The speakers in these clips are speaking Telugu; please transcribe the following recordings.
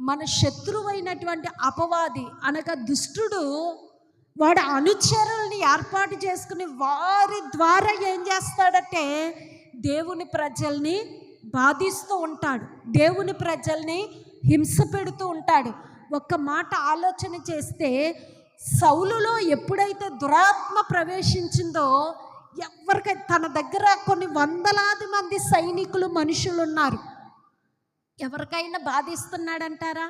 మన శత్రువైనటువంటి అపవాది అనగా దుష్టుడు వాడు అనుచరుల్ని ఏర్పాటు చేసుకుని వారి ద్వారా ఏం చేస్తాడంటే దేవుని ప్రజల్ని బాధిస్తూ ఉంటాడు. దేవుని ప్రజల్ని హింస పెడుతూ ఉంటాడు. ఒక్క మాట ఆలోచన చేస్తే సౌలులో ఎప్పుడైతే దురాత్మ ప్రవేశించిందో ఎవరికై తన దగ్గర కొన్ని వందలాది మంది సైనికులు మనుషులు ఉన్నారు. ఎవరికైనా బాధిస్తున్నాడంటారా?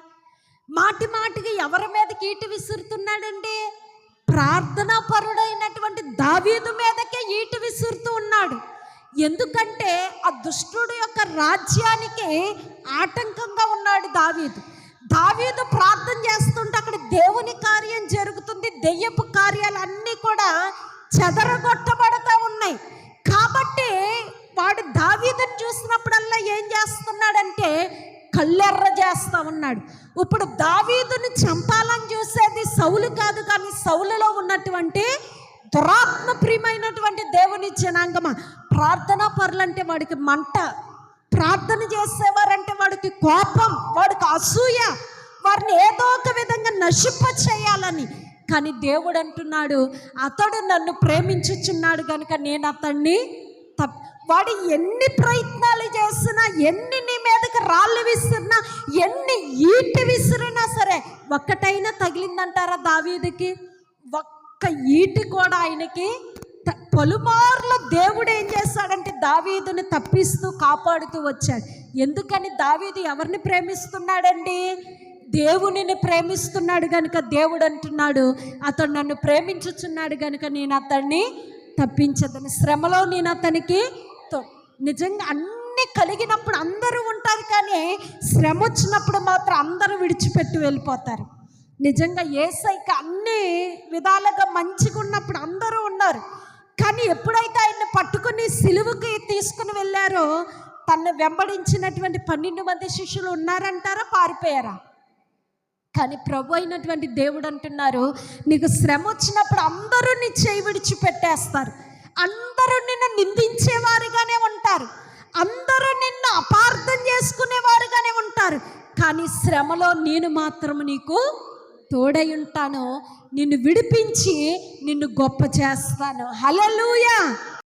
మాటి మాటికి ఎవరి మీద ఈటు విసురుతున్నాడండి? ప్రార్థనా పరుడైనటువంటి దావీదు మీదకే ఈటు విసురుతూ ఉన్నాడు. ఎందుకంటే ఆ దుష్టుడు యొక్క రాజ్యానికి ఆటంకంగా ఉన్నాడు దావీదు. దావీదు ప్రార్థన చేస్తుంటే అక్కడ దేవుని కార్యం జరుగుతుంది దెయ్యపు కార్యాలన్నీ కూడా చెదరగొట్టబడతా ఉన్నాయి. చూసినప్పుడల్లా ఏం చేస్తున్నాడంటే కళ్ళెర్ర చేస్తా ఉన్నాడు. ఇప్పుడు దావీదుని చంపాలని చూసేది సౌలు కాదు కానీ సౌలులో ఉన్నటువంటి దురాత్మ ప్రియమైనటువంటి దేవుని జనాంగమ. ప్రార్థనా పరులంటే వాడికి మంట ప్రార్థన చేసేవారంటే వాడికి కోపం వాడికి అసూయ వారిని ఏదో ఒక విధంగా నశింప చేయాలని. కానీ దేవుడు అంటున్నాడు అతడు నన్ను ప్రేమించుచున్నాడు కనుక నేను అతన్ని తప్ప వాడు ఎన్ని ప్రయత్నాలు చేసినా ఎన్ని నీ మీదకి రాళ్ళు విసిరినా ఎన్ని ఈటి విసిరినా సరే ఒక్కటైనా తగిలిందంటారా దావీదికి? ఒక్క ఈటి కూడా ఆయనకి పలుమార్లు దేవుడు ఏం చేస్తాడంటే దావీదుని తప్పిస్తూ కాపాడుతూ వచ్చాడు. ఎందుకని దావీదు ఎవరిని ప్రేమిస్తున్నాడండి? దేవునిని ప్రేమిస్తున్నాడు కనుక దేవుడు అంటున్నాడు. అతడు నన్ను ప్రేమించుచున్నాడు కనుక నేను అతన్ని తప్పించదని. శ్రమలో నేను అతనికి తో- నిజంగా అన్ని కలిగినప్పుడు అందరూ ఉంటారు కానీ శ్రమ వచ్చినప్పుడు మాత్రం అందరూ విడిచిపెట్టి వెళ్ళిపోతారు. నిజంగా ఏసైకి అన్ని విధాలుగా మంచిగా ఉన్నప్పుడు అందరూ ఉన్నారు. కానీ ఎప్పుడైతే ఆయన్ని పట్టుకుని సిలువుకి తీసుకుని వెళ్ళారో తను వెంబడించినటువంటి పన్నెండు మంది శిష్యులు ఉన్నారంటారా? పారిపోయారా? కానీ ప్రభు అయినటువంటి దేవుడు అంటున్నారు నీకు శ్రమ వచ్చినప్పుడు అందరూ నీ చేయి విడిచిపెట్టేస్తారు. అందరూ నిన్ను నింది ఉంటారు. అందరూ నిన్ను అపార్థం చేసుకునేవారుగానే ఉంటారు. కానీ శ్రమలో నేను మాత్రం నీకు తోడై ఉంటాను. నిన్ను విడిపించి నిన్ను గొప్ప చేస్తాను. హలలుయా